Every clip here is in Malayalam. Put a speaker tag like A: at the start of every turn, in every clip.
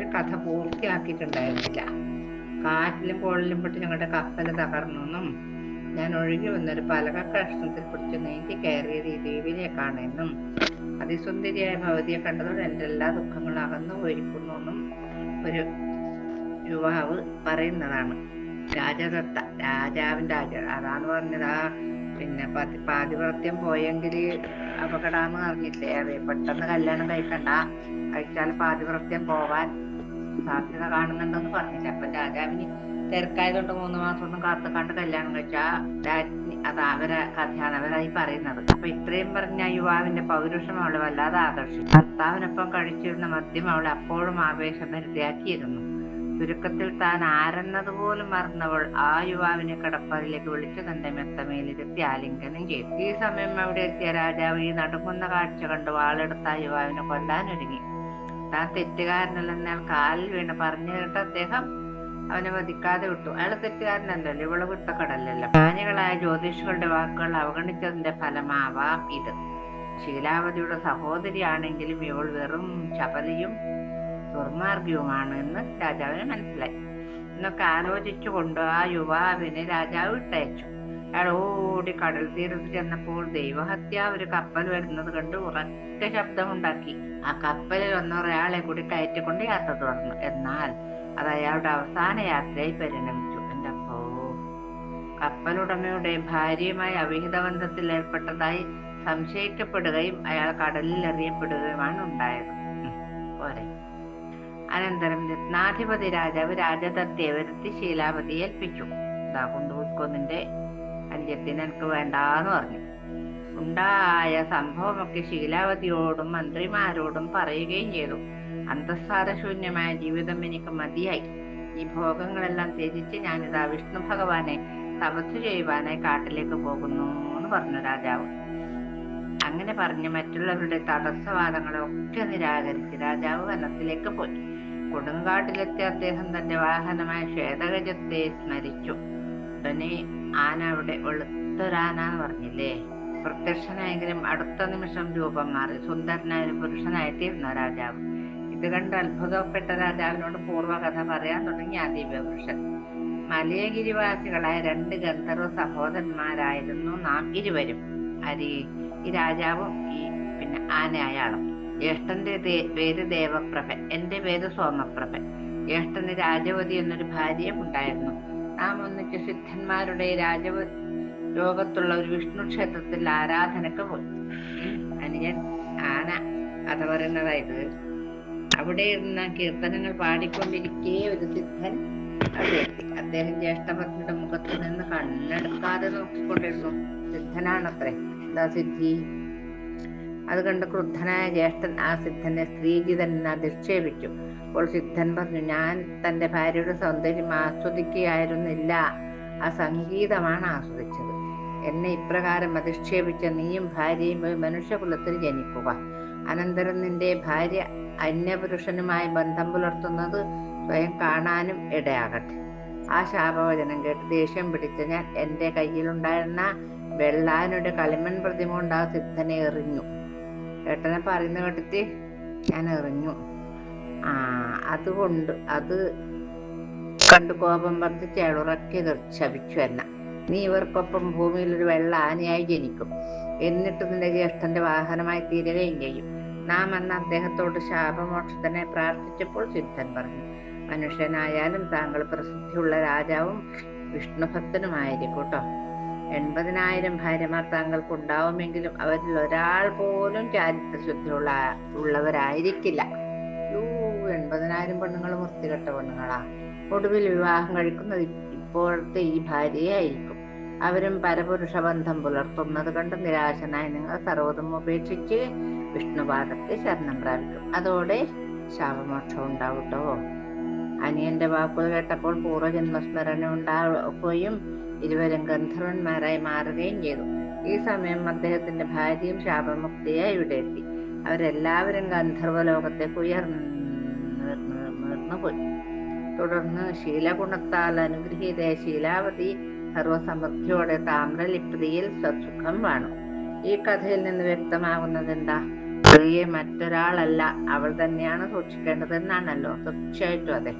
A: അവർ കഥ പൂർത്തിയാക്കിയിട്ടുണ്ടായിരുന്നില്ല. കാറ്റിലും കോളിലും പെട്ട് ഞങ്ങളുടെ കപ്പൽ തകർന്നെന്നും ഞാൻ ഒഴുകി വന്നൊരു പലക കഷ്ണത്തിൽ പിടിച്ച് നീന്തി കയറിയത് ഈ ദ്വീപിലേക്കാണെന്നും അതിസുന്ദരിയായ ഭവതിയെ കണ്ടതോടെ എന്റെ എല്ലാ ദുഃഖങ്ങളും അകന്നു പോയിരിക്കുന്നുവെന്നും ഒരു യുവാവ് പറയുന്നതാണ്. രാജദത്ത രാജാവിന്റെ രാജ അതാന്ന് പറഞ്ഞത്. പിന്നെ പതി പാതിവ്രത്യം പോയെങ്കിൽ അപകടാന്ന് പറഞ്ഞില്ലേ പെട്ടെന്ന് കല്യാണം കഴിക്കണ്ട. കഴിച്ചാൽ പാതിവ്രത്യം പോവാൻ സാധ്യത കാണുന്നുണ്ടെന്ന് പറഞ്ഞില്ല? അപ്പൊ രാജാവിന് തിരക്കായതുകൊണ്ട് മൂന്ന് മാസം ഒന്നും കാത്തു കണ്ട് കല്യാണം കഴിച്ചാ. രാജ്ഞി അത് അവരെ കഥയാണ് അവരായി പറയുന്നത്. അപ്പൊ ഇത്രയും പറഞ്ഞ യുവാവിന്റെ പൗരുഷം അവളെ വല്ലാതെ ആകർഷിച്ചു. ഭർത്താവിനൊപ്പം കഴിച്ചിരുന്ന മദ്യം അവളെ അപ്പോഴും ആവേശഭരിതയാക്കിയിരുന്നു ചുരുക്കത്തിൽ താൻ ആരെന്നത് പോലും മറന്നവൾ ആ യുവാവിനെ കടപ്പാറിലേക്ക് വിളിച്ചു തന്റെ മെത്തമേലിരുത്തി ആലിംഗനം ചെയ്തു. ഈ സമയം അവിടെ എത്തിയ രാജാവ് ഈ നടുങ്ങുന്ന കാഴ്ച കണ്ട് വാളെടുത്ത ആ യുവാവിനെ കൊല്ലാനൊരുങ്ങി. താൻ തെറ്റുകാരനല്ലെന്ന് അയാൾ കാലിൽ വീണ് പറഞ്ഞു കേട്ട അദ്ദേഹം അവനെ വധിക്കാതെ വിട്ടു. അയാൾ തെറ്റുകാരനല്ലല്ലോ ഇവൾ വിട്ടക്കടല്ലല്ലോ ജ്ഞാനികളായ ജ്യോതിഷികളുടെ വാക്കുകൾ അവഗണിച്ചതിന്റെ ഫലമാവാം ഇത്. ശീലാവതിയുടെ സഹോദരിയാണെങ്കിലും ഇവൾ വെറും ചപലിയും ദുർമാർഗിയുമാണ് എന്ന് രാജാവിന് മനസ്സിലായി. എന്നൊക്കെ ആലോചിച്ചുകൊണ്ട് ആ യുവാവിനെ രാജാവ് വിട്ടയച്ചു. അയാൾ ഓടി കടൽ തീരത്ത് ചെന്നപ്പോൾ ദൈവഹത്യ ഒരു കപ്പൽ വരുന്നത് കണ്ട് ഉറക്കെ ശബ്ദമുണ്ടാക്കി. ആ കപ്പലിൽ വന്ന ഒരാളെ കൂടി കയറ്റിക്കൊണ്ട് യാത്ര തുടർന്നു. എന്നാൽ അത് അയാളുടെ അവസാന യാത്രയായി പരിണമിച്ചു. എന്റെ അപ്പോ കപ്പലുടമയുടെ ഭാര്യയുമായി അവിഹിത ബന്ധത്തിൽ ഏർപ്പെട്ടതായി സംശയിക്കപ്പെടുകയും അയാൾ കടലിൽ എറിയപ്പെടുകയുമാണ് ഉണ്ടായത്. പോരെ. അനന്തരം രത്നാധിപതി രാജാവ് രാജതത്തെ വരുത്തി ശീലാപതി ഏൽപ്പിച്ചു. ഇതാ കൊണ്ടുപോയിക്കൊന്നിന്റെ അന്ത്യത്തിന് എനിക്ക് വേണ്ടാന്ന് പറഞ്ഞു. ഉണ്ടായ സംഭവമൊക്കെ ശീലാവതിയോടും മന്ത്രിമാരോടും പറയുകയും ചെയ്തു. അന്തസ്സാരശൂന്യമായ ജീവിതം എനിക്ക് മതിയായി. ഈ ഭോഗങ്ങളെല്ലാം ത്യജിച്ച് ഞാനിതാ വിഷ്ണു ഭഗവാനെ തപസ് ചെയ്യുവാനായി കാട്ടിലേക്ക് പോകുന്നു എന്ന് പറഞ്ഞു രാജാവ്. അങ്ങനെ പറഞ്ഞ് മറ്റുള്ളവരുടെ തടസ്സവാദങ്ങളെ ഒക്കെ നിരാകരിച്ച് രാജാവ് വനത്തിലേക്ക് പോയി. കൊടുങ്കാട്ടിലെത്തിയ അദ്ദേഹം തന്റെ വാഹനമായ ശ്വേതഗജത്തെ സ്മരിച്ചു. ഉടനെ ആന അവിടെ വെളുത്തൊരാന പറഞ്ഞില്ലേ? പ്രത്യക്ഷനായെങ്കിലും അടുത്ത നിമിഷം രൂപം മാറി. സുന്ദരനായ ഒരു പുരുഷനായി തീർന്ന രാജാവ്. ഇത് കണ്ട് അത്ഭുതപ്പെട്ട രാജാവിനോട് പൂർവകഥ പറയാൻ തുടങ്ങി ആ ദിവ്യപുരുഷൻ മലയഗിരിവാസികളായ രണ്ട് ഗന്ധർവ സഹോദരന്മാരായിരുന്നു നാം ഇരുവരും. അരി ഈ രാജാവും ഈ പിന്നെ ആന അയാളും ജ്യേഷ്ഠന്റെ പേര് ദേവപ്രഭ എന്റെ പേര് സോമപ്രഭ ജ്യേഷ്ഠന് രാജവതി എന്നൊരു ഭാര്യയും ഉണ്ടായിരുന്നു. നാം ഒന്നിച്ച് സിദ്ധന്മാരുടെ രാജവ ലോകത്തുള്ള ഒരു വിഷ്ണു ക്ഷേത്രത്തിൽ ആരാധനക്ക് പോയി. അനിയൻ ആന കഥ പറയുന്നതായത് അവിടെ ഇരുന്ന കീർത്തനങ്ങൾ പാടിക്കൊണ്ടിരിക്കെ ഒരു സിദ്ധൻ അവിടെ അദ്ദേഹം ജ്യേഷ്ഠപത്നിയുടെ മുഖത്ത് നിന്ന് കണ്ണെടുക്കാതെ നോക്കിക്കൊണ്ടിരുന്നു. സിദ്ധനാണത്രേ. എന്താ സിദ്ധി? അത് കണ്ട് ക്രുദ്ധനായ ജ്യേഷ്ഠൻ ആ സിദ്ധനെ സ്ത്രീജിതൻ അധിക്ഷേപിച്ചു. അപ്പോൾ സിദ്ധൻ പറഞ്ഞു ഞാൻ തന്റെ ഭാര്യയുടെ സൗന്ദര്യം ആസ്വദിക്കുകയായിരുന്നില്ല. ആ സംഗീതമാണ് ആസ്വദിച്ചത്. എന്നെ ഇപ്രകാരം അധിക്ഷേപിച്ച നീയും ഭാര്യയും മനുഷ്യകുലത്തിൽ ജനിക്കുക. അനന്തരം നിന്റെ ഭാര്യ അന്യപുരുഷനുമായി ബന്ധം പുലർത്തുന്നത് സ്വയം കാണാനും ഇടയാകട്ടെ. ആ ശാപവചനം കേട്ട് ദേഷ്യം പിടിച്ച ഞാൻ എന്റെ കയ്യിലുണ്ടായിരുന്ന വെള്ളാനൊരു കളിമൺ പ്രതിമ കൊണ്ട് ആ സിദ്ധനെ എറിഞ്ഞു. ഏട്ടനെ പറയുന്ന കേട്ടിട്ട് ഞാൻ എറിഞ്ഞു. ആ അതുകൊണ്ട് അത് കണ്ടു കോപം പറഞ്ഞ് ചെളുറക്കി ശപിച്ചു എന്ന. നീ ഇവർക്കൊപ്പം ഭൂമിയിൽ ഒരു വെള്ള ആനയായി ജനിക്കും. എന്നിട്ട് നിന്റെ ജ്യേഷ്ഠന്റെ വാഹനമായി തീരുകയും ചെയ്യും. നാം അന്ന് അദ്ദേഹത്തോട് ശാപമോക്ഷത്തിനെ പ്രാർത്ഥിച്ചപ്പോൾ സിദ്ധൻ പറഞ്ഞു മനുഷ്യനായാലും താങ്കൾ പ്രസിദ്ധിയുള്ള രാജാവും വിഷ്ണുഭക്തനുമായിരിക്കും കേട്ടോ എൺപതിനായിരം ഭാര്യമാർ താങ്കൾക്ക് ഉണ്ടാവുമെങ്കിലും അവരിൽ ഒരാൾ പോലും ചാരിത്രശുദ്ധിയുള്ള ഉള്ളവരായിരിക്കില്ല. എൺപതിനായിരം പെണ്ണുങ്ങൾ വൃത്തികെട്ട പെണ്ണുങ്ങളാ. ഒടുവിൽ വിവാഹം കഴിക്കുന്നത് ഇപ്പോഴത്തെ ഈ ഭാര്യയായിരിക്കും. അവരും പരപുരുഷ ബന്ധം പുലർത്തുന്നത് കണ്ട് നിരാശനായി നിങ്ങൾ സർവതും ഉപേക്ഷിച്ച് വിഷ്ണുപാദത്തെ ശരണം പ്രാപിക്കും. അതോടെ ശാപമോക്ഷം ഉണ്ടാവട്ടോ അനിയന്റെ വാക്കുകൾ കേട്ടപ്പോൾ പൂർവജന്മസ്മരണ ഉണ്ടാവുകയും ഇരുവരും ഗന്ധർവന്മാരായി മാറുകയും ചെയ്തു. ഈ സമയം അദ്ദേഹത്തിന്റെ ഭാര്യയും ശാപമുക്തിയായി ഇവിടെ എത്തി. അവരെല്ലാവരും ഗന്ധർവ ലോകത്തേക്ക് ഉയർന്നു പോയി. തുടർന്ന് ശീലഗുണത്താൽ അനുഗ്രഹീത ശീലാവതി സർവസമൃദ്ധിയോടെ താമ്രലിപ്തിയിൽ സ്വസുഖം വാണു. ഈ കഥയിൽ നിന്ന് വ്യക്തമാകുന്നത് എന്താ സ്ത്രീയെ മറ്റൊരാളല്ല അവൾ തന്നെയാണ് സൂക്ഷിക്കേണ്ടതെന്നാണല്ലോ. തീർച്ചയായിട്ടും അതെ.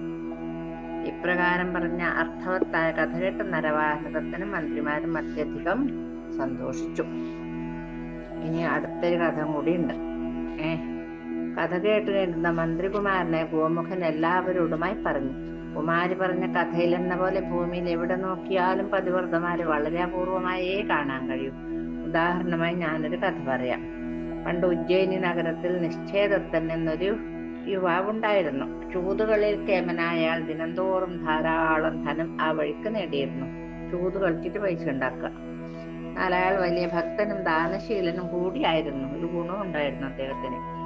A: ഇപ്രകാരം പറഞ്ഞ അർത്ഥവത്തായ കഥ കേട്ട നരവാഹകത്തിന് മന്ത്രിമാരും അത്യധികം സന്തോഷിച്ചു. ഇനി അടുത്തൊരു കഥ കൂടിയുണ്ട്. ഏ കഥ കേട്ട് കേട്ടുന്ന മന്ത്രികുമാരനെ ഗോമുഖൻ എല്ലാവരോടുമായി പറഞ്ഞു. കുമാരി പറഞ്ഞ കഥയിൽ എന്ന പോലെ ഭൂമിയിൽ എവിടെ നോക്കിയാലും പതിവ്രതമാര് വളരെ അപൂർവമായേ കാണാൻ കഴിയൂ. ഉദാഹരണമായി ഞാനൊരു കഥ പറയാം. പണ്ട് ഉജ്ജയിനി നഗരത്തിൽ നിശ്ചേദത്തൻ എന്നൊരു യുവാവുണ്ടായിരുന്നു. ചൂതുകളിൽ കേമനായാൽ ദിനംതോറും ധാരാളം ധനം ആ വഴിക്ക് നേടിയിരുന്നു. ചൂത് കളിച്ചിട്ട് പൈസ ഉണ്ടാക്കുക. അയാൾ വലിയ ഭക്തനും ദാനശീലനും കൂടിയായിരുന്നു. ഒരു ഗുണവും ഉണ്ടായിരുന്നു അദ്ദേഹത്തിന്.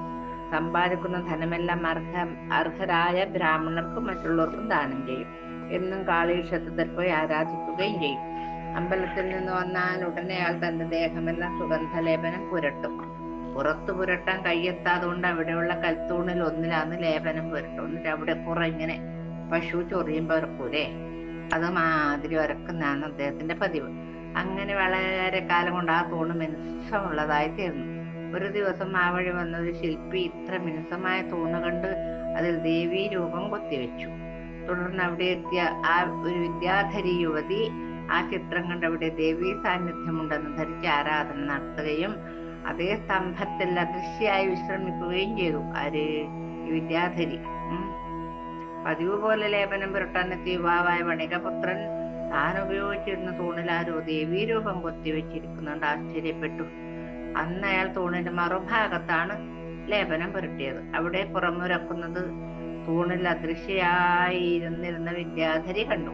A: സമ്പാദിക്കുന്ന ധനമെല്ലാം അർഹ അർഹരായ ബ്രാഹ്മണർക്കും മറ്റുള്ളവർക്കും ദാനം ചെയ്യും. എന്നും കാളീക്ഷേത്രത്തിൽ പോയി ആരാധിക്കുകയും ചെയ്യും. അമ്പലത്തിൽ നിന്ന് വന്നാൽ ഉടനെ അയാൾ തന്റെ ദേഹമെല്ലാം സുഗന്ധലേപനം പുരട്ടും. പുറത്തു പുരട്ടാൻ കയ്യെത്താതുകൊണ്ട് അവിടെയുള്ള കൽത്തൂണിൽ ഒന്നിലാന്ന് ലേപനം പുരട്ടും. എന്നിട്ട് അവിടെ കുറെ ഇങ്ങനെ പശു ചൊറിയുമ്പോൾ ഇറക്കൂലേ? അത് മാതിരി അദ്ദേഹത്തിന്റെ പതിവ്. അങ്ങനെ വളരെ കാലം കൊണ്ട് ആ തൂണ് മിനുസമുള്ളതായി തീർന്നു. ഒരു ദിവസം ആ വഴി വന്നൊരു ശില്പി ഇത്ര മിനുസമായ തൂണ് കണ്ട് അതിൽ ദേവീ രൂപം കൊത്തിവെച്ചു. തുടർന്ന് അവിടെ എത്തിയ ആ ഒരു വിദ്യാധരി യുവതി ആ ചിത്രം കണ്ട് അവിടെ ദേവീ സാന്നിധ്യമുണ്ടെന്ന് ധരിച്ച് ആരാധന നടത്തുകയും അതേ സ്തംഭത്തിൽ അദൃശ്യായി വിശ്രമിക്കുകയും ചെയ്തു. ആര്? വിദ്യാധരി. പതിവ് പോലെ ലേപനം പുരട്ടാനെത്തിയ യുവാവായ വണികപുത്രൻ താൻ ഉപയോഗിച്ചിരുന്ന തൂണിൽ ആരോ ദേവീരൂപം കൊത്തിവെച്ചിരിക്കുന്നുണ്ട് ആശ്ചര്യപ്പെട്ടു. അന്ന് അയാൾ തൂണിന്റെ മറുഭാഗത്താണ് ലേപനം പുരട്ടിയത്. അവിടെ പുറമുരക്കുന്നത് തൂണിൽ അദൃശ്യായിരുന്നിരുന്ന വിദ്യാധരി കണ്ടു.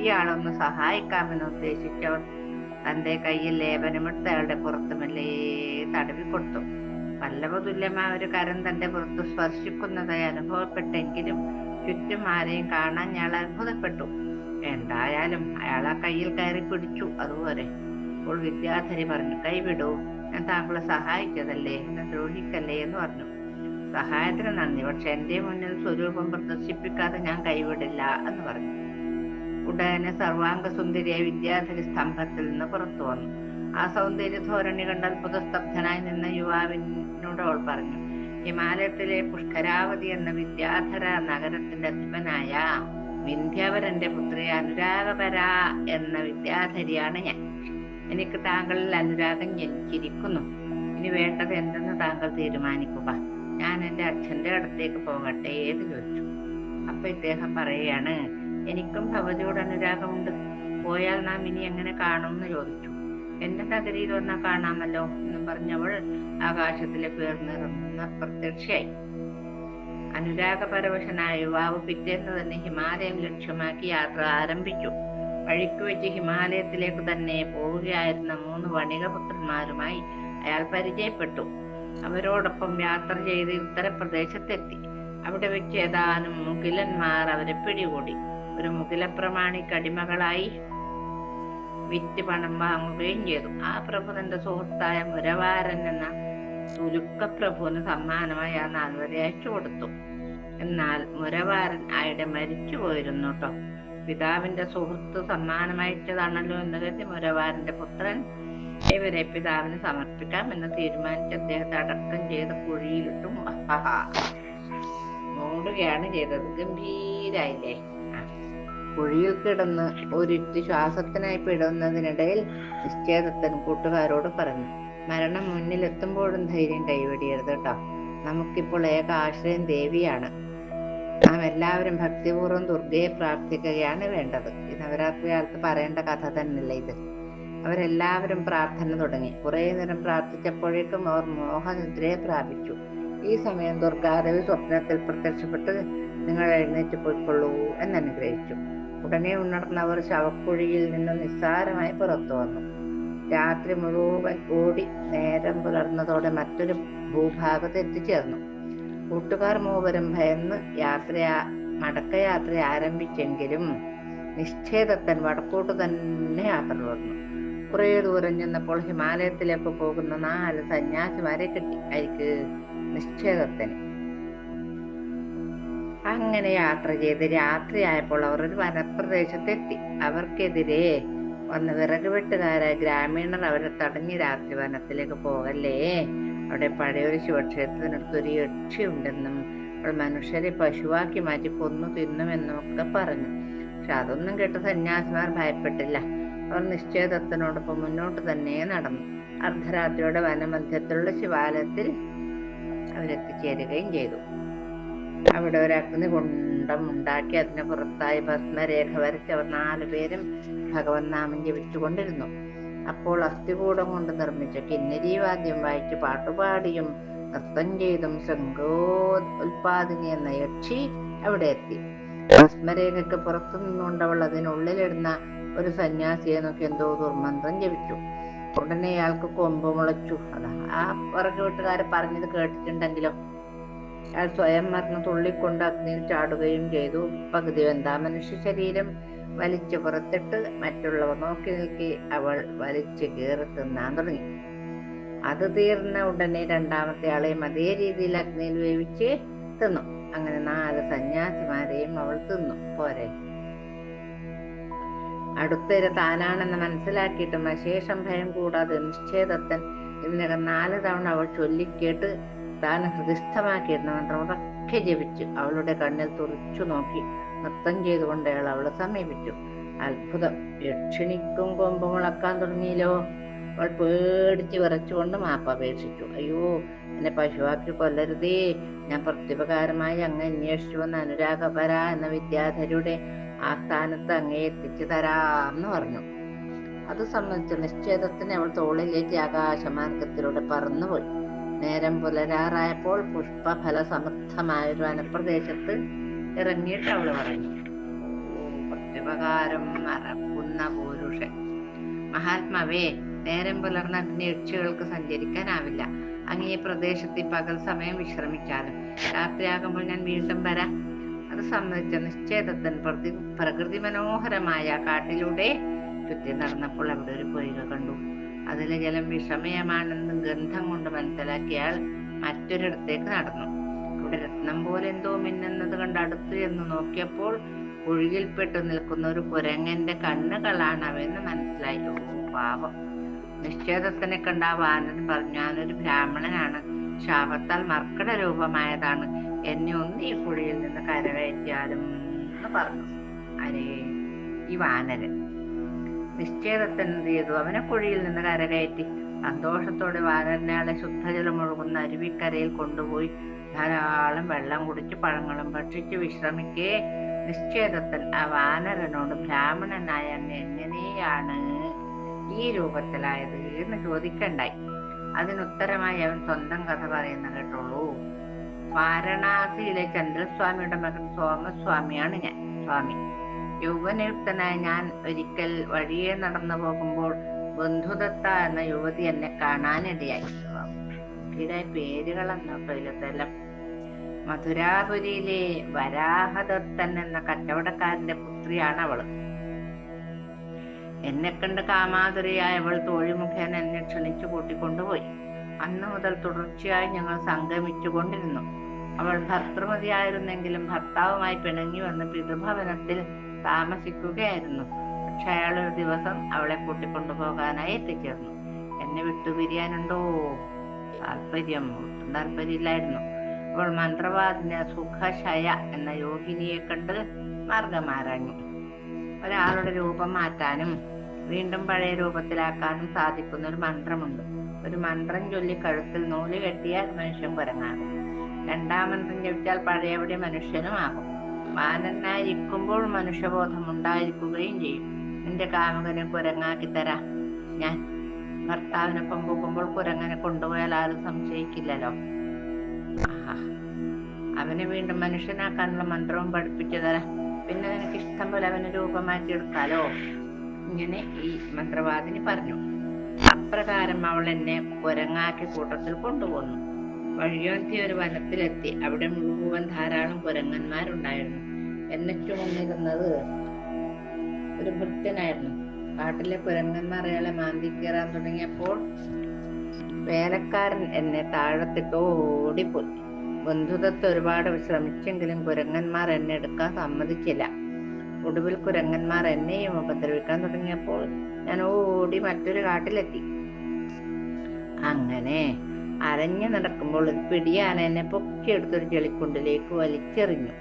A: ഇയാളൊന്ന് സഹായിക്കാമെന്ന് ഉദ്ദേശിച്ചവർ തന്റെ കയ്യിൽ ലേപനമെടുത്ത് അയാളുടെ പുറത്ത് മെല്ലേ തടവി കൊടുത്തു. പല്ലവ തുല്യമായ ഒരു കരം തന്റെ പുറത്ത് സ്പർശിക്കുന്നതായി അനുഭവപ്പെട്ടെങ്കിലും ചുറ്റും ആരെയും കാണാൻ ഞാൻ അത്ഭുതപ്പെട്ടു. എന്തായാലും അയാൾ ആ കയ്യിൽ കയറി പിടിച്ചു. അതുപോലെ അപ്പോൾ വിദ്യാധരി പറഞ്ഞു കൈവിടൂ ഞാൻ താങ്കളെ സഹായിച്ചതല്ലേ? എന്നെ ദ്രോഹിക്കല്ലേ? എന്ന് പറഞ്ഞു. സഹായത്തിന് നന്ദി. പക്ഷെ എന്റെ മുന്നിൽ സ്വരൂപം പ്രദർശിപ്പിക്കാതെ ഞാൻ കൈവിടില്ല എന്ന് പറഞ്ഞു. ഉടനെ സർവാംഗസുന്ദരിയായ വിദ്യാധരി സ്തംഭത്തിൽ നിന്ന് പുറത്തു വന്നു. ആ സൗന്ദര്യ ധോരണി കണ്ട് അത്ഭുതസ്തബ്ധനായി നിന്ന യുവാവിനോട് അവൾ പറഞ്ഞു ഹിമാലയത്തിലെ പുഷ്കരാവതി എന്ന വിദ്യാധര നഗരത്തിന്റെ അധിപനായ വിന്ധ്യാവരന്റെ പുത്രി അനുരാഗപര എന്ന വിദ്യാധരിയാണ് ഞാൻ. എനിക്ക് താങ്കളിൽ അനുരാഗം ജനിച്ചിരിക്കുന്നു. ഇനി വേണ്ടത് എന്തെന്ന് താങ്കൾ തീരുമാനിക്കുക. ഞാൻ എന്റെ അച്ഛന്റെ അടുത്തേക്ക് പോകട്ടെ ഏത് ചോദിച്ചു. അപ്പൊ ഇദ്ദേഹം പറയുകയാണ് എനിക്കും ഭഗവതിയോട് അനുരാഗമുണ്ട് പോയാൽ നാം ഇനി എങ്ങനെ കാണും എന്ന് ചോദിച്ചു. എന്റെ നഗരിയിൽ വന്നാൽ കാണാമല്ലോ എന്ന് പറഞ്ഞവൾ ആകാശത്തിലേക്ക് ഉയർന്നിറങ്ങുന്ന പ്രത്യക്ഷയായി അനുരാഗപരവശനായ യുവാവ് പിറ്റേന്ന് തന്നെ ഹിമാലയം ലക്ഷ്യമാക്കി യാത്ര ആരംഭിച്ചു. വഴിക്ക് വെച്ച് ഹിമാലയത്തിലേക്ക് തന്നെ പോവുകയായിരുന്ന മൂന്ന് വണികപുത്രന്മാരുമായി അയാൾ പരിചയപ്പെട്ടു. അവരോടൊപ്പം യാത്ര ചെയ്ത് ഉത്തരപ്രദേശത്തെത്തി. അവിടെ വെച്ച് ഏതാനും മുകിലന്മാർ അവരെ പിടികൂടി. ഒരു മുകിലപ്രമാണിക്ക് അടിമകളായി വിറ്റ് പണം വാങ്ങുകയും ചെയ്തു. ആ പ്രഭു തന്റെ സുഹൃത്തായ മുരവാരൻ എന്ന തുലുക്ക പ്രഭുവിന് സമ്മാനമായി ആ നാൽവരെ അയച്ചു കൊടുത്തു. എന്നാൽ മുരവാരൻ അയാളുടെ മരിച്ചു പോയിരുന്നു കേട്ടോ പിതാവിന്റെ സുഹൃത്ത് സമ്മാനമയച്ചതാണല്ലോ എന്ന് കരുതി മുരവാരന്റെ പുത്രൻ ഇവരെ പിതാവിന് സമർപ്പിക്കാം എന്ന് തീരുമാനിച്ച് അദ്ദേഹത്തെ അടക്കം ചെയ്ത കുഴിയിലിട്ടും. മൂടുകയാണ് ചെയ്തത്. ഗംഭീരായില്ലേ. കുഴിയിൽ കിടന്ന് ഒരിറ്റ് ശ്വാസത്തിനായി പിടുന്നതിനിടയിൽ നിശ്ചേതത്തൻ കൂട്ടുകാരോട് പറഞ്ഞു മരണം മുന്നിലെത്തുമ്പോഴും ധൈര്യം കൈവെടിയരുത് കേട്ടോ നമുക്കിപ്പോൾ ഏക ആശ്രയം ദേവിയാണ്. നാം എല്ലാവരും ഭക്തിപൂർവം ദുർഗയെ പ്രാർത്ഥിക്കുകയാണ് വേണ്ടത്. ഈ നവരാത്രി കാലത്ത് പറയേണ്ട കഥ തന്നെയല്ല ഇത്. അവരെല്ലാവരും പ്രാർത്ഥന തുടങ്ങി. കുറേ നേരം പ്രാർത്ഥിച്ചപ്പോഴേക്കും അവർ മോഹനിദ്രയെ പ്രാപിച്ചു. ഈ സമയം ദുർഗാദേവി സ്വപ്നത്തിൽ പ്രത്യക്ഷപ്പെട്ട് നിങ്ങൾ എഴുന്നേറ്റ് പോയിക്കൊള്ളൂ എന്ന് ഉടനെ ഉണർന്നവർ ശവക്കുഴിയിൽ നിന്ന് നിസ്സാരമായി പുറത്തു വന്നു. രാത്രി മുഴുവൻ ഓടി നേരം പുലർന്നതോടെ മറ്റൊരു ഭൂഭാഗത്ത് എത്തിച്ചേർന്നു. കൂട്ടുകാർ മൂവരും ഭയന്ന് യാത്ര മടക്കയാത്ര ആരംഭിച്ചെങ്കിലും നിശ്ചേതത്തൻ വടക്കോട്ട് തന്നെ യാത്ര തുടർന്നു. കുറെ ദൂരം ചെന്നപ്പോൾ ഹിമാലയത്തിലേക്ക് പോകുന്ന നാല് സന്യാസിമാരെ കിട്ടി. അയക്ക് നിശ്ചേദത്തിന് അങ്ങനെ യാത്ര ചെയ്ത് രാത്രിയായപ്പോൾ അവർ ഒരു വനപ്രദേശത്തെത്തി. അവർക്കെതിരെ വന്ന് വിറക് വെട്ടുകാരായ ഗ്രാമീണർ അവരെ തടഞ്ഞ് രാത്രി വനത്തിലേക്ക് പോകല്ലേ? അവിടെ പഴയൊരു ശിവക്ഷേത്രത്തിനടുത്തൊരു യക്ഷിയുണ്ടെന്നും അവൾ മനുഷ്യരെ പശുവാക്കി മാറ്റി കൊന്നു തിന്നുമെന്നും ഒക്കെ പറഞ്ഞു. പക്ഷെ അതൊന്നും കേട്ട സന്യാസിമാർ ഭയപ്പെട്ടില്ല. അവർ നിശ്ചയദത്തനോടൊപ്പം മുന്നോട്ട് തന്നെ നടന്നു. അർദ്ധരാത്രിയോടെ വനമധ്യത്തിലുള്ള ശിവാലയത്തിൽ അവരെത്തിച്ചേരുകയും ചെയ്തു. അവിടെ ഒരു അഗ്നികുണ്ടം ഉണ്ടാക്കി അതിന് പുറത്തായി ഭസ്മരേഖ വരച്ച് അവർ നാലുപേരും ഭഗവൻ നാമം ജപിച്ചുകൊണ്ടിരുന്നു അപ്പോൾ അസ്ഥികൂടം കൊണ്ട് നിർമ്മിച്ച കിന്നരി വാദ്യം വായിച്ച് പാട്ടുപാടിയും നൃത്തം ചെയ്തും ശൃംഗോ ഉൽപാദിനി എന്ന യക്ഷി അവിടെ എത്തി. ഭസ്മരേഖയ്ക്ക് പുറത്തു നിന്നുകൊണ്ട് അവൾ അതിനുള്ളിലിടുന്ന ഒരു സന്യാസിയെ നോക്കി എന്തോ ദുർമന്ത്രം ജപിച്ചു. ഉടനെ അയാൾക്ക് കൊമ്പ് മുളച്ചു. അതാ ആ പുറകെ വീട്ടുകാരെ പറഞ്ഞത് കേട്ടിട്ടുണ്ടെങ്കിലോ? അയാൾ സ്വയം മറന്ന് തുള്ളിക്കൊണ്ട് അഗ്നിയിൽ ചാടുകയും ചെയ്തു. പകുതി വെന്താ മനുഷ്യ ശരീരം വലിച്ചു പുറത്തിട്ട് മറ്റുള്ളവർ നോക്കി നിൽക്കി അവൾ വലിച്ചു കീറി തിന്നാൻ തുടങ്ങി. അത് തീർന്ന ഉടനെ രണ്ടാമത്തെ ആളെയും അതേ രീതിയിൽ അഗ്നിയിൽ വേവിച്ച് തിന്നു. അങ്ങനെ നാല് സന്യാസിമാരെയും അവൾ തിന്നു. പോരെ. അടുത്തിര താനാണെന്ന് മനസ്സിലാക്കിയിട്ടും അശേഷം ഭയം കൂടാതെ നിശ്ചയദത്തൻ ഇതിനകം നാല് തവണ അവൾ ചൊല്ലിക്കേട്ട് താൻ ഹൃദിസ്ഥമാക്കിയിരുന്ന മന്ത്രം ഉറക്കെ ജപിച്ചു. അവളുടെ കണ്ണിൽ തുറച്ചു നോക്കി നൃത്തം ചെയ്തുകൊണ്ട് അയാൾ അവളെ സമീപിച്ചു. അത്ഭുതം. യക്ഷിണിക്കും കൊമ്പ് മുളക്കാൻ തുടങ്ങിയല്ലോ. അവൾ പേടിച്ച് വിറച്ചുകൊണ്ട് മാപ്പപേക്ഷിച്ചു അയ്യോ എന്നെ പശുവാക്കി കൊല്ലരുതേ. ഞാൻ പ്രത്യുപകാരമായി അങ്ങ് അന്വേഷിച്ചു വന്ന അനുരാഗപര എന്ന വിദ്യാധരിയുടെ ആ സ്ഥാനത്ത് അങ്ങേ എത്തിച്ചു തരാമെന്ന് പറഞ്ഞു. അത് സംബന്ധിച്ച് നിശ്ചേതത്തിന് അവൾ തോളിലേക്ക് ആകാശമാർഗത്തിലൂടെ പറന്നുപോയി. നേരം പുലരാറായപ്പോൾ പുഷ്പഫല സമൃദ്ധമായ ഒരു വനപ്രദേശത്ത് ഇറങ്ങിയിട്ട് അവൾ പറഞ്ഞു. പ്രത്യുപകാരം മറക്കുന്ന പുരുഷൻ. മഹാത്മാവേ നേരം പുലർന്ന അഗ്നി യക്ഷികൾക്ക് സഞ്ചരിക്കാനാവില്ല. അങ്ങ് ഈ പ്രദേശത്ത് പകൽ സമയം വിശ്രമിച്ചാലും. രാത്രിയാകുമ്പോൾ ഞാൻ വീണ്ടും വരാം. അത് സംബന്ധിച്ച നിശ്ചേദത്തൻ പ്രതി പ്രകൃതി മനോഹരമായ കാട്ടിലൂടെ ചുറ്റി നടന്നപ്പോൾ അവിടെ ഒരു പൊയ്ക കണ്ടു. അതിലെ ജലം വിഷമയമാണെന്ന് ഗന്ധം കൊണ്ട് മനസ്സിലാക്കിയാൽ മറ്റൊരിടത്തേക്ക് നടന്നു. ഇവിടെ രത്നം പോലെ എന്തോ മിന്നുന്നത് കണ്ട് അടുത്ത് എന്ന് നോക്കിയപ്പോൾ ഒഴുകിൽപ്പെട്ടു നിൽക്കുന്ന ഒരു കുരങ്ങന്റെ കണ്ണുകളാണ് അവയെന്ന് മനസ്സിലായി ഓ പാവം. നിശ്ചേതത്തിനെ കണ്ട ആ വാനൻ പറഞ്ഞു ഞാനൊരു ബ്രാഹ്മണനാണ്. ശാപത്താൽ മർക്കട രൂപമായതാണ്. എന്നെ ഒന്ന് ഈ കുഴിയിൽ നിന്ന് കരകയറ്റിയാലും എന്ന് പറഞ്ഞു. അരേ ഈ വാനരൻ. നിശ്ചേദത്തൻ എന്ത് ചെയ്തു അവനെ കുഴിയിൽ നിന്ന് കരകയറ്റി. സന്തോഷത്തോടെ വാനരനാളെ ശുദ്ധജലം ഒഴുകുന്ന അരുവിക്കരയിൽ കൊണ്ടുപോയി ധാരാളം വെള്ളം കുടിച്ച് പഴങ്ങളും ഭക്ഷിച്ച് വിശ്രമിക്കേ. നിശ്ചേതത്തൻ ആ വാനരനോട് ബ്രാഹ്മണനായ എങ്ങനെയാണ് ഈ രൂപത്തിലായത് എന്ന് ചോദിക്കണ്ടായി. അതിനുത്തരമായി അവൻ സ്വന്തം കഥ പറയുന്ന കേട്ടോളൂ. വാരണാസിയിലെ ചന്ദ്രസ്വാമിയുടെ മകൻ സോമസ്വാമിയാണ് ഞാൻ സ്വാമി. യൗവനയുക്തനായ ഞാൻ ഒരിക്കൽ വഴിയെ നടന്നു പോകുമ്പോൾ ബന്ധുദത്ത എന്ന യുവതി എന്നെ കാണാനിടയായി. ഇവിടെ പേരുകളെന്നോട്ടോ ഇതിലെല്ലാം മധുരാപുരിയിലെ വരാഹദത്തൻ എന്ന കച്ചവടക്കാരന്റെ പുത്രിയാണ് അവൾ. എന്നെ കണ്ട് കാമാതുരയായ അവൾ തോഴിമുഖേന എന്നെ ക്ഷണിച്ചു കൂട്ടിക്കൊണ്ടുപോയി. അന്ന് മുതൽ തുടർച്ചയായി ഞങ്ങൾ സംഗമിച്ചു കൊണ്ടിരുന്നു അവൾ ഭർത്തൃമതിയായിരുന്നെങ്കിലും ഭർത്താവുമായി പിണങ്ങി വന്ന് പിതൃഭവനത്തിൽ താമസിക്കുകയായിരുന്നു. പക്ഷെ അയാൾ ഒരു ദിവസം അവളെ കൂട്ടിക്കൊണ്ടുപോകാനായി എത്തിച്ചേർന്നു. എന്നെ വിട്ടുപിരിയാനുണ്ടോ താല്പര്യം ഒട്ടും താല്പര്യമില്ലായിരുന്നു. അവൾ മന്ത്രവാദിന സുഖശയ എന്ന യോഗിനിയെ കണ്ട് മാർഗമാരാഞ്ഞു ഒരാളുടെ രൂപം മാറ്റാനും വീണ്ടും പഴയ രൂപത്തിലാക്കാനും സാധിക്കുന്ന ഒരു മന്ത്രമുണ്ട്. ഒരു മന്ത്രം ചൊല്ലി കഴുത്തിൽ നൂൽ കെട്ടിയാൽ മനുഷ്യൻ കുരങ്ങാകും. രണ്ടാം മന്ത്രം ജപിച്ചാൽ പഴയപടി മനുഷ്യനുമാകും. വാനനായിരിക്കുമ്പോൾ മനുഷ്യബോധം ഉണ്ടായിരിക്കുകയും ചെയ്യും. നിന്റെ കാമുകനെ കുരങ്ങാക്കി തരാം. ഞാൻ ഭർത്താവിനൊപ്പം പോകുമ്പോൾ കുരങ്ങനെ കൊണ്ടുപോയാൽ ആരും സംശയിക്കില്ലല്ലോ. അവനെ വീണ്ടും മനുഷ്യനാക്കാനുള്ള മന്ത്രവും പഠിപ്പിച്ചു തരാം. പിന്നെ നിനക്ക് ഇഷ്ടം പോലെ അവന് രൂപമാറ്റിയെടുക്കാലോ? ഇങ്ങനെ ഈ മന്ത്രവാദിനി പറഞ്ഞു. അപ്രകാരം അവൾ എന്നെ കുരങ്ങാക്കി കൂട്ടത്തിൽ കൊണ്ടുപോന്നു. വഴിയോന്തി ഒരു വനത്തിലെത്തി. അവിടെ മുഴുവൻ ധാരാളം കുരങ്ങന്മാരുണ്ടായിരുന്നു. എന്നിട്ട് മുന്നിരുന്നത് ഒരു വൃദ്ധനായിരുന്നു. കാട്ടിലെ കുരങ്ങന്മാർ അയാളെ മാന്തി തുടങ്ങിയപ്പോൾ വേലക്കാരൻ എന്നെ താഴത്തിട്ട് ഓടിപ്പോയി. ബന്ധുദത്ത് ഒരുപാട് ശ്രമിച്ചെങ്കിലും കുരങ്ങന്മാർ എന്നെ എടുക്കാൻ സമ്മതിച്ചില്ല. ഒടുവിൽ കുരങ്ങന്മാർ എന്നെയും ഉപദ്രവിക്കാൻ തുടങ്ങിയപ്പോൾ ഞാൻ ഓടി മറ്റൊരു കാട്ടിലെത്തി. അങ്ങനെ അരഞ്ഞു നടക്കുമ്പോൾ ഒരു പിടിയാന എന്നെ പൊക്കിയെടുത്തൊരു ചെളിക്കുണ്ടിലേക്ക് വലിച്ചെറിഞ്ഞു.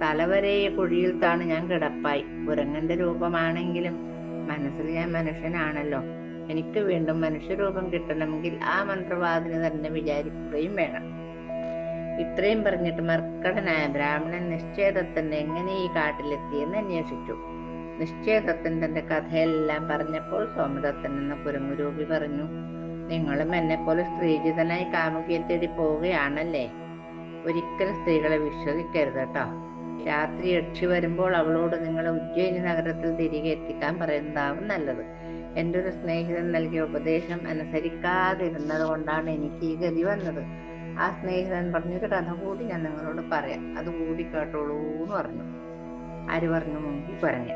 A: തലവരെ കുഴിയിൽ താണ് ഞാൻ കിടപ്പായി. കുരങ്ങന്റെ രൂപമാണെങ്കിലും മനസ്സിൽ ഞാൻ മനുഷ്യനാണല്ലോ. എനിക്ക് വീണ്ടും മനുഷ്യരൂപം കിട്ടണമെങ്കിൽ ആ മന്ത്രവാദിന് തന്നെ വിചാരിക്കുകയും വേണം. ഇത്രയും പറഞ്ഞിട്ട് മർക്കടനായ ബ്രാഹ്മണൻ നിശ്ചയദത്തൻ എങ്ങനെ ഈ കാട്ടിലെത്തിയെന്ന് അന്വേഷിച്ചു. നിശ്ചയദത്തൻ തന്റെ കഥയെല്ലാം പറഞ്ഞപ്പോൾ സോമദത്തൻ എന്ന കുരങ്ങുരൂപി പറഞ്ഞു നിങ്ങളും എന്നെ പോലെ സ്ത്രീജിതനായി കാമുകിയെ തേടി പോവുകയാണല്ലേ ഒരിക്കലും സ്ത്രീകളെ വിശ്വസിക്കരുത് കേട്ടോ. രാത്രി യക്ഷി വരുമ്പോൾ അവളോട് നിങ്ങളെ ഉജ്ജയിനി നഗരത്തിൽ തിരികെ എത്തിക്കാൻ പറയുന്നതാവും നല്ലത്. എന്റെ ഒരു സ്നേഹിതൻ നൽകിയ ഉപദേശം അനുസരിക്കാതിരുന്നത് കൊണ്ടാണ് എനിക്ക് ഈ ഗതി വന്നത്. ആ സ്നേഹിതൻ പറഞ്ഞൊരു കഥ കൂടി ഞാൻ നിങ്ങളോട് പറയാം. അത് കൂടി കേട്ടോളൂ എന്ന് പറഞ്ഞു. ആര് പറഞ്ഞു മുമ്പി പറഞ്ഞു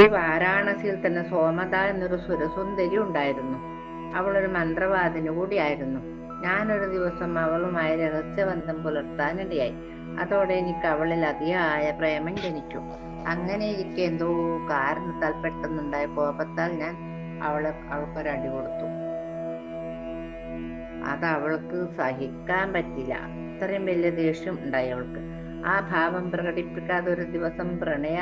A: ഈ വാരാണസിയിൽ തന്നെ സോമത എന്നൊരു സുരസുന്ദരി ഉണ്ടായിരുന്നു. അവളൊരു മന്ത്രവാദിനി കൂടിയായിരുന്നു. ഞാനൊരു ദിവസം അവളുമായി രഹസ്യബന്ധം പുലർത്താനിടയായി അതോടെ എനിക്ക് അവളിൽ അതിയായ പ്രേമം ജനിച്ചു. അങ്ങനെ ഇരിക്കെ എന്തോ കാരണത്താൽ പെട്ടെന്നുണ്ടായ കോപത്താൽ ഞാൻ അവളെ അവൾക്കൊരടി കൊടുത്തു. അത് അവൾക്ക് സഹിക്കാൻ പറ്റില്ല. അത്രയും വലിയ ദേഷ്യം ഉണ്ടായി അവൾക്ക്. ആ ഭാവം പ്രകടിപ്പിക്കാതെ ഒരു ദിവസം പ്രണയ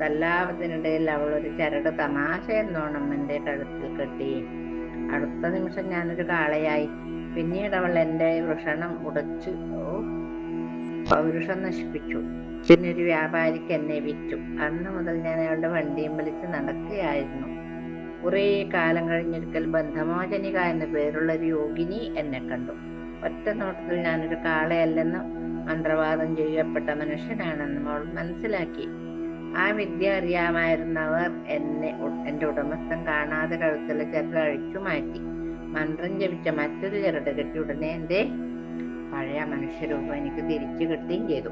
A: തല്ലാവതിനിടയിൽ അവൾ ഒരു ചരട് തമാശ എന്നോണം എന്റെ കഴുത്തിൽ കെട്ടി. അടുത്ത നിമിഷം ഞാനൊരു കാളയായി. പിന്നീട് അവൾ എന്റെ വൃഷണം ഉടച്ചു പൗരുഷം നശിപ്പിച്ചു. പിന്നെ ഒരു വ്യാപാരിക്ക് എന്നെ വിറ്റു. അന്ന് മുതൽ ഞാൻ അയാളുടെ വണ്ടിയും വലിച്ച് നടക്കുകയായിരുന്നു. കുറേ കാലം കഴിഞ്ഞൊരിക്കൽ ബന്ധമോചനിക എന്ന പേരുള്ള ഒരു യോഗിനി എന്നെ കണ്ടു. ഒറ്റ നോട്ടത്തിൽ ഞാനൊരു കാളയല്ലെന്ന് മന്ത്രവാദം ചെയ്യപ്പെട്ട മനുഷ്യനാണെന്നും അവൾ മനസ്സിലാക്കി. ആ വിദ്യ അറിയാമായിരുന്നവർ എന്നെ എന്റെ ഉടമസ്ഥൻ കാണാതെ കഴുത്തിലെ ചരട് അഴിച്ചു മാറ്റി. മന്ത്രം ജപിച്ച മറ്റൊരു ചെറുത് കെട്ടി ഉടനെ എന്റെ പഴയ മനുഷ്യരൂപം എനിക്ക് തിരിച്ചു കിട്ടുകയും ചെയ്തു.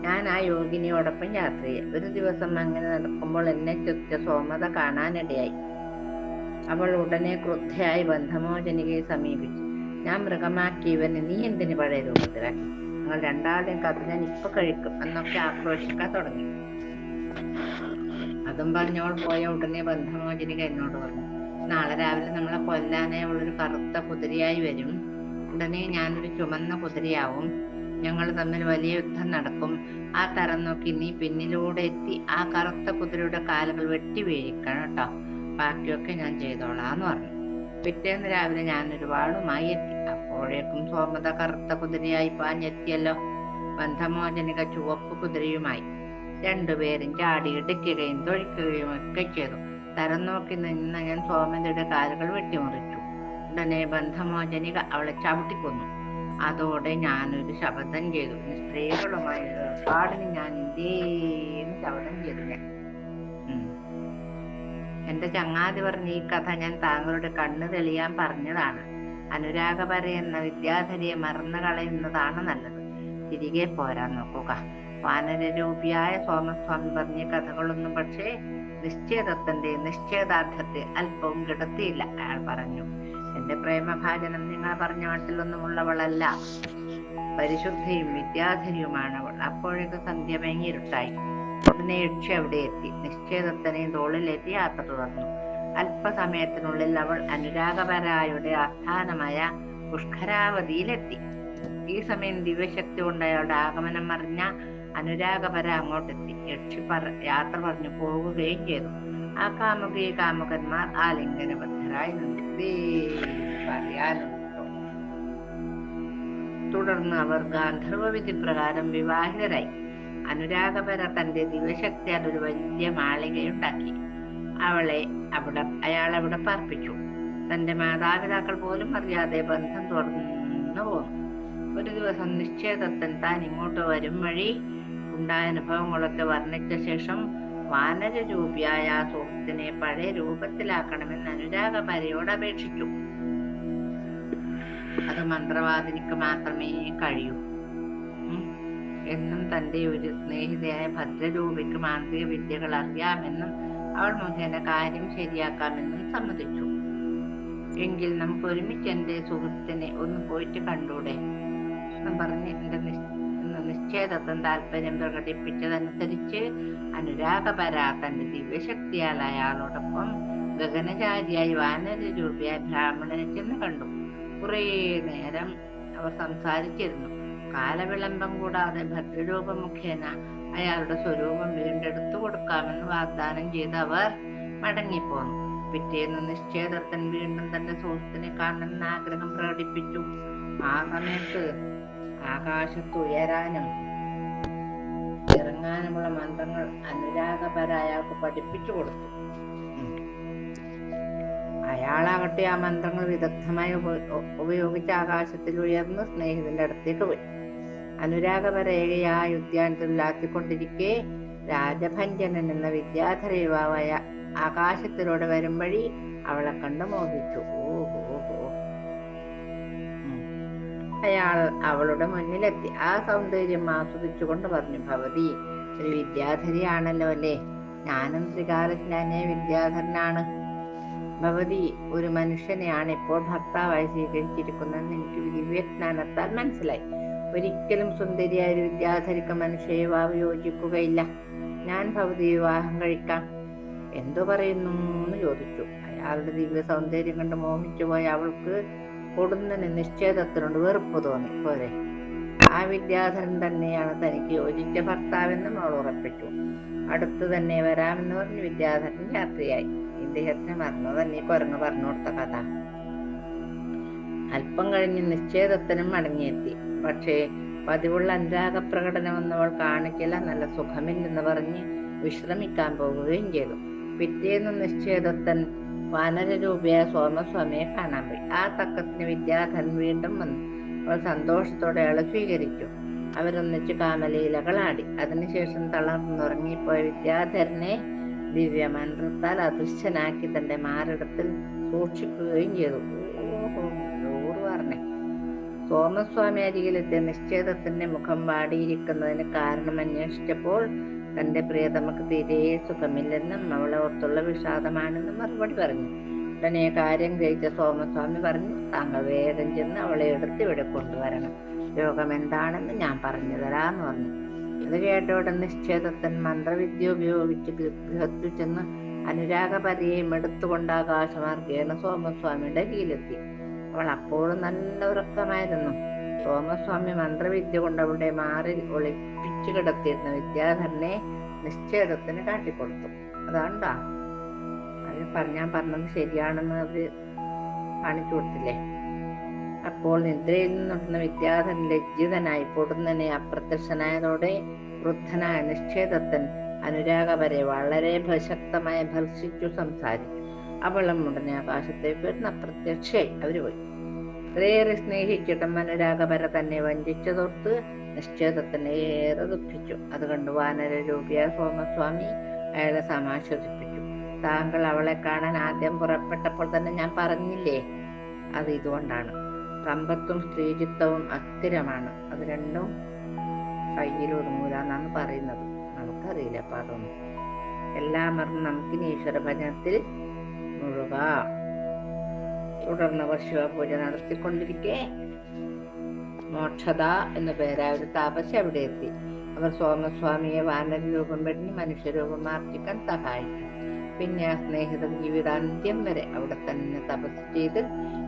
A: ഞാൻ ആ യോഗിനിയോടൊപ്പം യാത്ര ചെയ്യും ഒരു ദിവസം അങ്ങനെ നടക്കുമ്പോൾ എന്നെ ചുറ്റ സോമത കാണാനിടയായി. അവൾ ഉടനെ ക്രുദ്ധയായി ബന്ധമോചനികയെ സമീപിച്ചു. ഞാൻ മൃഗമാക്കി ഇവനെ നീ എന്തിന് പഴയ രൂപത്തിലാക്കി? നിങ്ങൾ രണ്ടാളുടെയും കഥ ഞാൻ ഇപ്പൊ കഴിക്കും എന്നൊക്കെ ആക്രോശിക്കാൻ തുടങ്ങി. അതും പറഞ്ഞവൾ പോയ ഉടനെ ബന്ധമോചനിക എന്നോട് പറഞ്ഞു. നാളെ രാവിലെ നമ്മളെ കൊല്ലാനെ ഉള്ളൊരു കറുത്ത കുതിരയായി വരും. ഉടനെ ഞാനൊരു ചുമന്ന കുതിരയാവും. ഞങ്ങൾ തമ്മിൽ വലിയ യുദ്ധം നടക്കും. ആ തരം നോക്കി നീ പിന്നിലൂടെ എത്തി ആ കറുത്ത കുതിരയുടെ കാലുകൾ വെട്ടി വീഴിക്കണം കേട്ടോ. ബാക്കിയൊക്കെ ഞാൻ ചെയ്തോളാന്ന് പറഞ്ഞു. പിറ്റേന്ന് രാവിലെ ഞാൻ വാളുമായി എത്തി. അപ്പോഴേക്കും സോമത കറുത്ത കുതിരയായി പാഞ്ഞെത്തിയല്ലോ. ബന്ധമോചനിക ചുവപ്പ് കുതിരയുമായി. രണ്ടുപേരും ചാടി ഇടിക്കുകയും തൊഴിക്കുകയും ഒക്കെ ചെയ്തു. തരം നോക്കി നിന്ന ഞാൻ സോമതയുടെ കാലുകൾ വെട്ടിമുറിച്ചു. ഉടനെ ബന്ധമോചനിക അവളെ ചവിട്ടിക്കൊന്നു. അതോടെ ഞാനൊരു ശബ്ദം ചെയ്തു. സ്ത്രീകളുമായി പാടിന് ഞാൻ ഇന്ത്യന്ന് ശബ്ദം ചെയ്തു. ഞാൻ എന്റെ ചങ്ങാതി പറഞ്ഞ ഈ കഥ ഞാൻ താങ്കളുടെ കണ്ണ് തെളിയാൻ പറഞ്ഞതാണ്. അനുരാഗപര എന്ന വിദ്യാധരിയെ മറന്നു കളയുന്നതാണ് നല്ലത്. തിരികെ പോരാൻ നോക്കുക. വാനരരൂപിയായ സോമസ്വാമി പറഞ്ഞ കഥകളൊന്നും പക്ഷേ നിശ്ചയദത്തന്റെ നിശ്ചയദാർഢ്യത്തെ അല്പവും കിടത്തിയില്ല. അയാൾ പറഞ്ഞു എന്റെ പ്രേമഭാജനം നിങ്ങൾ പറഞ്ഞ മട്ടിലൊന്നുമുള്ളവളല്ല പരിശുദ്ധയും വിദ്യാധരിയുമാണ് അവൾ. അപ്പോഴേക്ക് സന്ധ്യ ഭയങ്ങിരുട്ടായി ഉടനെ യക്ഷി അവിടെ എത്തി. നിശ്ചേതത്തനെ തോളിലേറ്റി യാത്ര തുടർന്നു. അല്പസമയത്തിനുള്ളിൽ അവൾ അനുരാഗപരായുടെ ആസ്ഥാനമായ പുഷ്കരാവതിയിലെത്തി. ഈ സമയം ദിവ്യശക്തി കൊണ്ട് അയാളുടെ ആഗമനം അറിഞ്ഞ അനുരാഗപര അങ്ങോട്ടെത്തി. യക്ഷി പറ യാത്ര പറഞ്ഞു പോകുകയും ചെയ്തു. ആ കാമുകി കാമുകന്മാർ ആ നിന്നു. ദേ തുടർന്ന് അവർ ഗാന്ധർവ വിധി പ്രകാരം വിവാഹിതരായി. അനുരാഗപര തന്റെ ദിവശക്തിയാൽ ഒരു വലിയ മാളികയുണ്ടാക്കി. അവളെ അവിടെ അയാൾ അവിടെ പാർപ്പിച്ചു. തന്റെ മാതാപിതാക്കൾ പോലും അറിയാതെ ബന്ധം തുടർന്നു പോന്നു. ഒരു ദിവസം നിശ്ചയദത്തൻ താൻ ഇങ്ങോട്ട് വരും വഴി ഉണ്ടായ അനുഭവങ്ങളൊക്കെ വർണിച്ച ശേഷം വാനരരൂപിയായ ആ സുഹൃത്തിനെ പഴയ രൂപത്തിലാക്കണമെന്ന് അനുരാഗപരയോട് അപേക്ഷിച്ചു. അത് മന്ത്രവാദിനിക്ക് മാത്രമേ കഴിയൂ. എന്നും തന്റെ ഒരു സ്നേഹിതയായ ഭദ്രരൂപിക്ക് മാന്ത്രിക വിദ്യകൾ അറിയാമെന്നും അവൾ മുഖേന കാര്യം ശരിയാക്കാമെന്നും സമ്മതിച്ചു. എങ്കിൽ നമുക്ക് ഒരുമിച്ച് എന്റെ സുഹൃത്തിനെ ഒന്ന് പോയിട്ട് കണ്ടൂടെ? പറഞ്ഞ് എന്റെ നിശ്ച- നിശ്ചയദത്തം താല്പര്യം പ്രകടിപ്പിച്ചതനുസരിച്ച് അനുരാഗപരാ തന്റെ ദിവ്യശക്തിയാൽ അയാളോടൊപ്പം ഗഗനചാരിയായി വാനരരൂപിയായ ബ്രാഹ്മണനെ ചെന്ന് കണ്ടു. കുറേ നേരം അവർ സംസാരിച്ചിരുന്നു. കാലവിളംബം കൂടാതെ ഭദ്രരൂപ മുഖേന അയാളുടെ സ്വരൂപം വീണ്ടെടുത്തു കൊടുക്കാമെന്ന് വാഗ്ദാനം ചെയ്ത് അവർ മടങ്ങിപ്പോന്നു. പിറ്റേന്ന് നിശ്ചേദത്തൻ വീണ്ടും തന്റെ സുഹൃത്തിനെ കാണണമെന്ന് ആഗ്രഹം പ്രകടിപ്പിച്ചു. ആ സമയത്ത് ആകാശത്ത് ഉയരാനും ഇറങ്ങാനുമുള്ള മന്ത്രങ്ങൾ അനുരാഗപരായ അയാൾക്ക് പഠിപ്പിച്ചു കൊടുത്തു. അയാളാകട്ടെ ആ മന്ത്രങ്ങൾ വിദഗ്ധമായി ഉപയോഗിച്ച് ആകാശത്തിൽ ഉയർന്ന് സ്നേഹിതന്റെ അടുത്തേക്ക് പോയി. അനുരാഗപരയെ ആ ഉദ്യാനത്തിൽ ഉലാത്തിക്കൊണ്ടിരിക്കെ രാജഭഞ്ജനൻ എന്ന വിദ്യാധര യുവാവായ ആകാശത്തിലൂടെ വരും വഴി അവളെ കണ്ട് മോഹിച്ചു. ഓഹോ ഓഹോ ഉം. അയാൾ അവളുടെ മുന്നിലെത്തി. ആ സൗന്ദര്യം ആസ്വദിച്ചുകൊണ്ട് പറഞ്ഞു ഭവതി ഒരു വിദ്യാധരിയാണല്ലോ അല്ലേ? ഞാനും ശ്രീകാലജ്ഞാനെ വിദ്യാധരനാണ്. ഭവതി ഒരു മനുഷ്യനെയാണ് ഇപ്പോൾ ഭർത്താവായി സ്വീകരിച്ചിരിക്കുന്നതെന്ന് എനിക്ക് ദിവ്യജ്ഞാനത്താൽ മനസ്സിലായി. ഒരിക്കലും സുന്ദരിയായ ഒരു വിദ്യാധരിക്ക് മനുഷ്യ യോജിക്കുകയില്ല. ഞാൻ ഭവതി വിവാഹം കഴിക്കാം. എന്തു പറയുന്നു? എന്ന് ചോദിച്ചു. അയാളുടെ ദിവ്യ സൗന്ദര്യം കണ്ട് മോഹിച്ചു പോയി അവൾക്ക് കൊടുന്നതിന് നിശ്ചേതത്തിനോട് വെറുപ്പ് തോന്നി. പോരെ. ആ വിദ്യാധരൻ തന്നെയാണ് തനിക്ക് യോജിച്ച ഭർത്താവെന്നും അവൾ ഉറപ്പിച്ചു. അടുത്തു തന്നെ വരാമെന്ന് പറഞ്ഞ് വിദ്യാധരൻ രാത്രിയായി ഇദ്ദേഹത്തിന് മറന്നു. തന്നെ കുരങ്ങ് പറഞ്ഞു കൊടുത്ത കഥ. അല്പം കഴിഞ്ഞ് നിശ്ചേതത്തിനും മടങ്ങിയെത്തി. പക്ഷേ പതിവുള്ള അനുരാഗ പ്രകടനമൊന്നും അവൾ കാണിക്കില്ല. നല്ല സുഖമില്ലെന്ന് പറഞ്ഞ് വിശ്രമിക്കാൻ പോകുകയും ചെയ്തു. പിറ്റേന്ന് നിശ്ചേദത്തൻ വാനരരൂപിയായ സോമസ്വാമിയെ കാണാൻ പോയി. ആ തക്കത്തിന് വിദ്യാധരൻ വീണ്ടും വന്നു. അവൾ സന്തോഷത്തോടെ അയാളെ സ്വീകരിച്ചു. അവരൊന്നിച്ച് കാമലീലകളാടി അതിനുശേഷം തളർന്നുറങ്ങിപ്പോയ വിദ്യാധരനെ ദിവ്യമന്ത്രത്താൽ അദൃശ്യനാക്കി തന്റെ മാറിടത്തിൽ സൂക്ഷിക്കുകയും ചെയ്തു. സോമസ്വാമി അരികിലെത്തിയ നിശ്ചേതത്തിന്റെ മുഖം വാടിയിരിക്കുന്നതിന് കാരണം അന്വേഷിച്ചപ്പോൾ തന്റെ പ്രിയതമക്ക് തീരെ സുഖമില്ലെന്നും അവളെ ഓർത്തുള്ള വിഷാദമാണെന്നും മറുപടി പറഞ്ഞു. ഉടനെ കാര്യം ഗ്രഹിച്ച സോമസ്വാമി പറഞ്ഞു താങ്കൾ വേഗം ചെന്ന് അവളെ എടുത്ത് ഇവിടെ കൊണ്ടുവരണം. രോഗം എന്താണെന്ന് ഞാൻ പറഞ്ഞു തരാന്ന് പറഞ്ഞു ഇത് കേട്ടോടെ നിശ്ചേതത്തൻ മന്ത്രവിദ്യ ഉപയോഗിച്ച് ഗൃഹത്തിൽ ചെന്ന് അനുരാഗപരിയെയും എടുത്തുകൊണ്ട് ആകാശമാർഗേണ സോമസ്വാമിയുടെ കീഴിലെത്തി. അവൾ അപ്പോഴും നല്ല ഉറക്കമായിരുന്നു. സോമസ്വാമി മന്ത്രവിദ്യ കൊണ്ട് അവളുടെ മാറിൽ ഒളിപ്പിച്ചു കിടത്തിയിരുന്ന വിദ്യാധരനെ നിശ്ചേതത്തിന് കാട്ടിക്കൊടുത്തു. അതാണ്ടാ? അത് പറഞ്ഞാൻ പറഞ്ഞത് ശരിയാണെന്ന് അവർ കാണിച്ചു കൊടുത്തില്ലേ? അപ്പോൾ നിദ്രയിൽ നിന്നുണ്ടെന്ന വിദ്യാധരൻ ലജ്ജിതനായി പൊടുന്നനെ അപ്രത്യക്ഷനായതോടെ വൃദ്ധനായ നിശ്ചയതത്തൻ അനുരാഗ വരെ വളരെ ഭശക്തമായി ഭർഷിച്ചു സംസാരിച്ചു. അവളും ഉടനെ ആകാശത്തേക്ക് വരുന്ന അപ്രത്യക്ഷയായി അവർ പോയി. ഇത്രയേറെ സ്നേഹിച്ചിട്ടും അനുരാഗപര തന്നെ വഞ്ചിച്ചതോർത്ത് നിശ്ചേതത്തിനെ ഏറെ ദുഃഖിച്ചു. അത് കണ്ടു വാനരരൂപിയായ സോമസ്വാമി അയാളെ സമാശ്വസിപ്പിച്ചു. താങ്കൾ അവളെ കാണാൻ ആദ്യം പുറപ്പെട്ടപ്പോൾ തന്നെ ഞാൻ പറഞ്ഞില്ലേ? അത് ഇതുകൊണ്ടാണ്. സമ്പത്തും സ്ത്രീജിത്വവും അസ്ഥിരമാണ്. അത് രണ്ടും കയ്യിൽ ഒതുങ്ങൂല പറയുന്നത്. നമുക്കറിയില്ല അപ്പൊ അതൊന്നും. എല്ലാം മറന്ന് നമുക്കിനി ഈശ്വര ഭജനത്തിൽ മുഴുകാം. തുടർന്ന് അവർ ശിവപൂജ നടത്തിക്കൊണ്ടിരിക്കെ. മോക്ഷത എന്ന പേരായ ഒരു താപസി അവിടെ എത്തി. അവർ സോമസ്വാമിയെ വാനര രൂപം വെടിഞ്ഞ് മനുഷ്യരൂപം ആർജിക്കാൻ സഹായിച്ചു. പിന്നെ ആ സ്നേഹിതൻ ജീവിതാന്ത്യം വരെ അവിടെ തന്നെ തപസ് ചെയ്ത്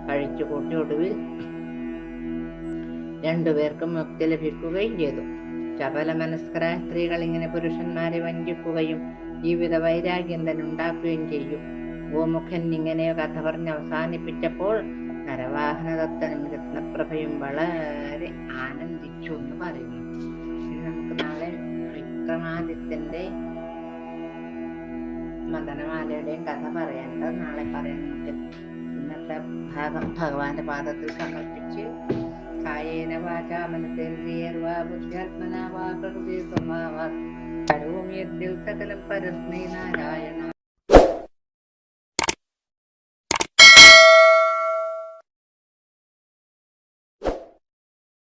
A: കഴിച്ചു കൂട്ടി ഒടുവിൽ രണ്ടുപേർക്കും മുക്തി ലഭിക്കുകയും ചെയ്തു. ചപല മനസ്കരായ സ്ത്രീകൾ ഇങ്ങനെ പുരുഷന്മാരെ വഞ്ചിക്കുകയും ജീവിത വൈരാഗ്യം തന്നെ ഉണ്ടാക്കുകയും ചെയ്യും. ഗോമുഖൻ ഇങ്ങനെ കഥ പറഞ്ഞ് അവസാനിപ്പിച്ചപ്പോൾ നരവാഹനദത്തനും രത്നപ്രഭയും വളരെ ആനന്ദിച്ചു എന്ന് പറയുന്നു. നമുക്ക് നാളെ വിക്രമാദിത്യന്റെ മദനമാലയുടെയും കഥ പറയേണ്ടത് നാളെ പറയാൻ ഇന്നത്തെ ഭാഗം ഭഗവാന്റെ പാദത്തിൽ സമർപ്പിച്ച് കായേന വാചാ മനസ്സേന്ദ്രിയർവാ ബുദ്ധ്യാത്മനാ വാ പ്രകൃതി സ്വഭാവ. കരോമി സകലം പരസ്മൈ നാരായണ.